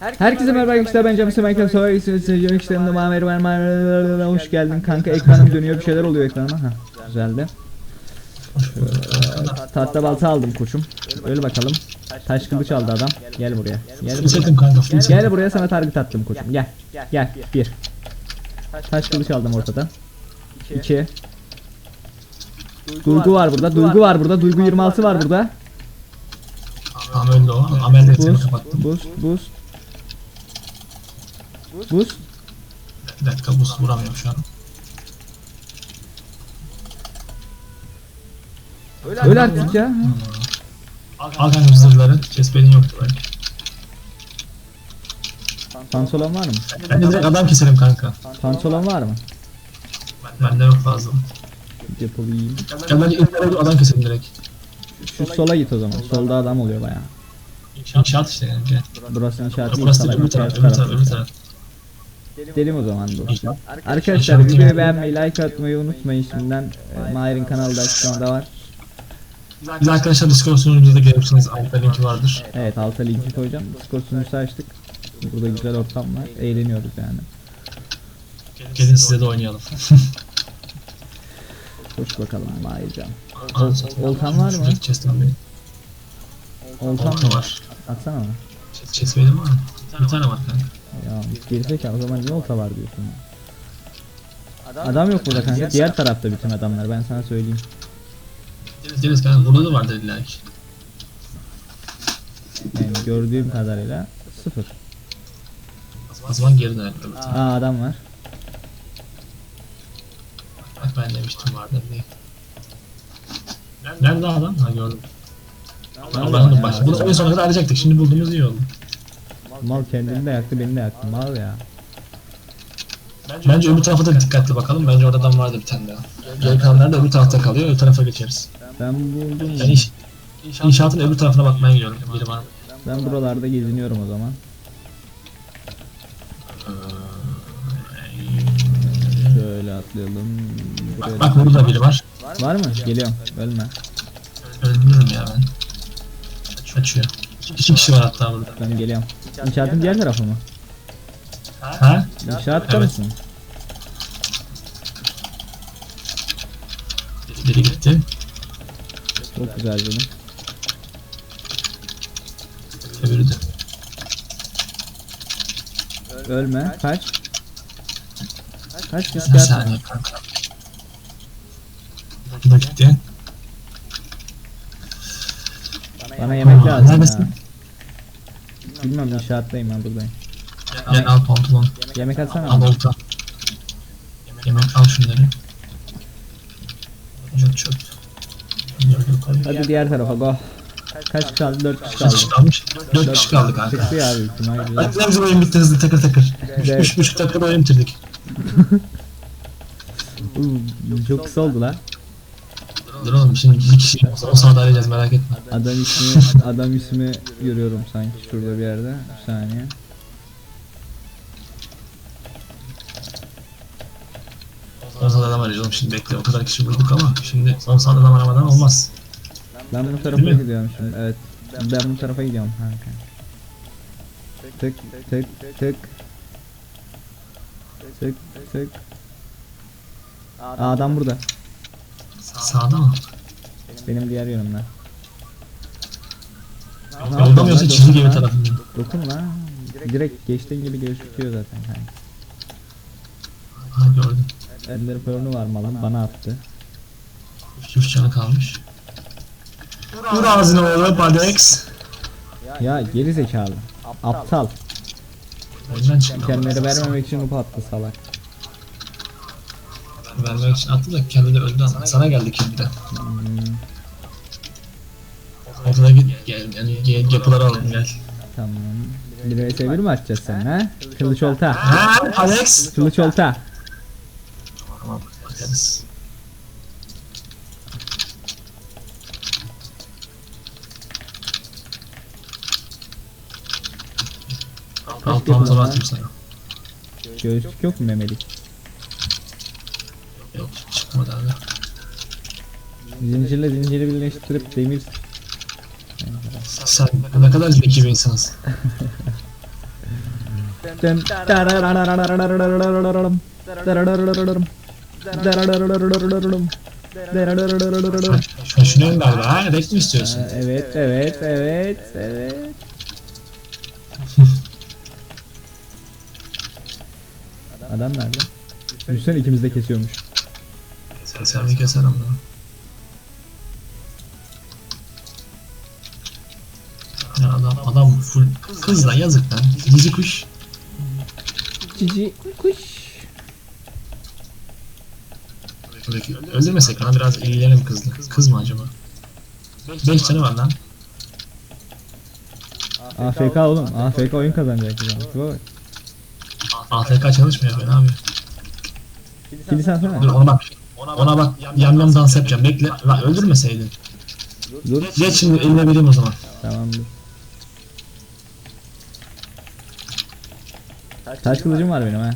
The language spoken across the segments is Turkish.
Herkese merhaba arkadaşlar. Ben Cem Semerken sonra izleyicilerim işlerimde Mamer ben Mamer hoş geldin kanka. Ekranım dönüyor bir şeyler oluyor ekrana ha güzeldi. Şöyle, tahta balta aldım koçum. Öyle bakalım. Taş kılıç aldı adam. gel buraya. Gel buraya. gel buraya sana target attım koçum. Gel. Gel. Bir. Taş kılıç aldım ortadan iki. Duygu var burada Duygu var. burada. Duygu 26 var burada. Tamam öldü o. Amel defterini Boost kapattım. boost boost Boost Bir dakika boost vuramıyorum şu an. Öyle artık ya. Al kanka zırhları. Chestplate'in yoktu belki. Pantolon var mı? Ben de direkt adam keserim kanka. Pantolon var mı? Bende yok fazla. Yapayım. Ya bence ilk adam keserim direkt. Şu sola git o zaman. Solda adam oluyor baya. İnşaat işte yani. Burası inşaat değil. Burası öbür taraf, öbür taraf. öbür taraf. Gidelim o zaman dostum. Arkadaşlar videoyu beğenmeyi, like atmayı unutmayın şimdiden. E, Mahir'in kanalı da açıklamada var. Biz arkadaşlar Discord sunucumuza gelirsiniz. Altta linki vardır. Evet alta linki koyacağım. Discord sunucusu açtık. Burada güzel ortam var. Eğleniyoruz yani. Gelin size de oynayalım. Koş bakalım Mahir'can. Ol- Oltan var mı? Oltan olta mı? var. Atsana bana. Chestplate'in var mı? Bir tane var kanka. Ya gerizekalı o zaman niye olta var diyorsun ya? Adam yok burada kanka. Diğer tarafta bütün adamlar ben sana söyleyeyim. Deniz, Deniz kanka burada da vardır illa ki. Yani gördüğüm kadarıyla sıfır. O zaman geri dönelim. Aa adam var. Bak ben demiştim vardır diye. Nerede adam? Ha gördüm. Allah'ın da başı. Bunu en sona kadar arayacaktık. Şimdi bulduğumuz iyi oldu. Mal kendini de yaktı beni de yaktı mal ya. Bence öbür tarafa da dikkatli bakalım. Bence orada adam vardı bir tane daha. Geri kalanlar da öbür tarafta kalıyor. Öbür tarafa geçeriz. Ben buldum. Yani iş, inşaatın öbür tarafına bakmaya gidiyorum. Biri var. Ben buralarda geziniyorum o zaman. Şöyle atlayalım. Buraya Bak burada biri var. Var mı? Geliyorum. Ölme. Öldürürüm ya ben. Kaçıyor. İki kişi var hatta burada. Ben geliyorum. İnşaatın diğer tarafı mı? Ha? İnşaatta Evet. mısın? Biri gitti. Çok güzel dedim. Öbürü de. Ölme. Kaç. Kaç riske Bir atma. saniye kanka. Bu da gitti. Bana yemek lazım Neredesin? Bilmem inşaattayım ben buradayım. Gel al pantolon. Yemek atsana. Al olta. Yemek al şunları. Yok abi. Hadi diğer tarafa go. Kaç kaldı? 4 kişi Kaç kaldı. kişi kalmış? 4 kişi kaldı kanka. Ya büyük ihtimal. Hadi lan bizim oyun bitti hızlı takır takır. Evet. 3,5 dakikada oyun bitirdik. Çok kısa oldu la. Dur oğlum şimdi bir kişi o sırada arayacağız merak etme. Adam ismi adam ismi görüyorum sanki şurada bir yerde. Bir saniye. Sırada adam arayacağız oğlum şimdi bekle o kadar kişi bulduk ama şimdi sırada adam aramadan olmaz. Ben bu tarafa Değil mi? gidiyorum şimdi. Evet. Ben bu tarafa gidiyorum kanka. Tık tık tık. Tık tık. Aa, adam burada. Sağda mı? Benim diğer mı yoksa çizgi gibi tarafında mı? Dokun lan. Direkt geçtiğin gibi gözüküyor zaten kanka. Ha gördüm. Ender Pearl'ü var malın bana attı. 3 canı kalmış. Dur ağzına oğlum Padex. Ya geri zekalı. Aptal. Oyundan çıktı. Kendleri vermemek için bu attı salak. Vermek için attı da kendi de öldü ama sana geldi kill de. Hmm, Ortada git gel yani ge- yapıları alalım gel. tamam. Bir vs 1 mi açacağız sen ha? Kılıç olta. Ha Alex. Kılıç olta. Tamam bakarız. Al pantolon atayım sana. Göğüslük yok mu memelik? Yok çıkmadı abi. Zincirle zinciri birleştirip demir Sen ne kadar zeki bir insansın. Dın darararararararararararararım. Keser mi keser ama. Ya adam, adam full kız da yazık lan. Cici kuş. Cici kuş. Buradaki öldürmesek lan biraz ilgilenelim kızla. Kız mı acaba? 5 tane var lan. AFK oğlum. AFK oyun kazanacak ya. AFK çalışmıyor ben abi. Kilise atsana. Dur ona bak ona bak. Ona bak yam yam dans yapacağım. Bekle. Lan öldürmeseydin. Dur. Geç şimdi eline vereyim o zaman. Tamamdır. Taş kılıcım var benim ha.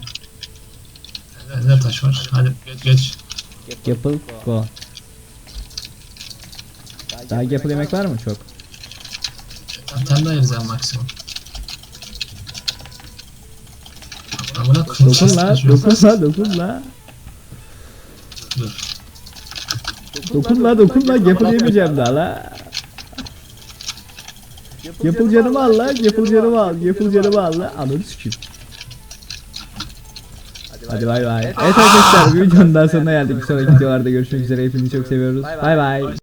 Ender taş var. Hadi geç. Gapple go. Daha Gapple yemek var mı çok? Bir tane daha yeriz ya maksimum. Amına koyayım. Dokun la, dokun la, dokun la. Dur. Dokun la, dokun la. Gapple yemeyeceğim daha la. Gapple canımı al la, Gapple canımı al, Gapple canımı al la. Ananı sikeyim. Hadi bay bay. Evet arkadaşlar bir videonun daha sonuna geldik. Bir sonraki videolarda görüşmek üzere. Hepinizi çok seviyoruz. Bay bay.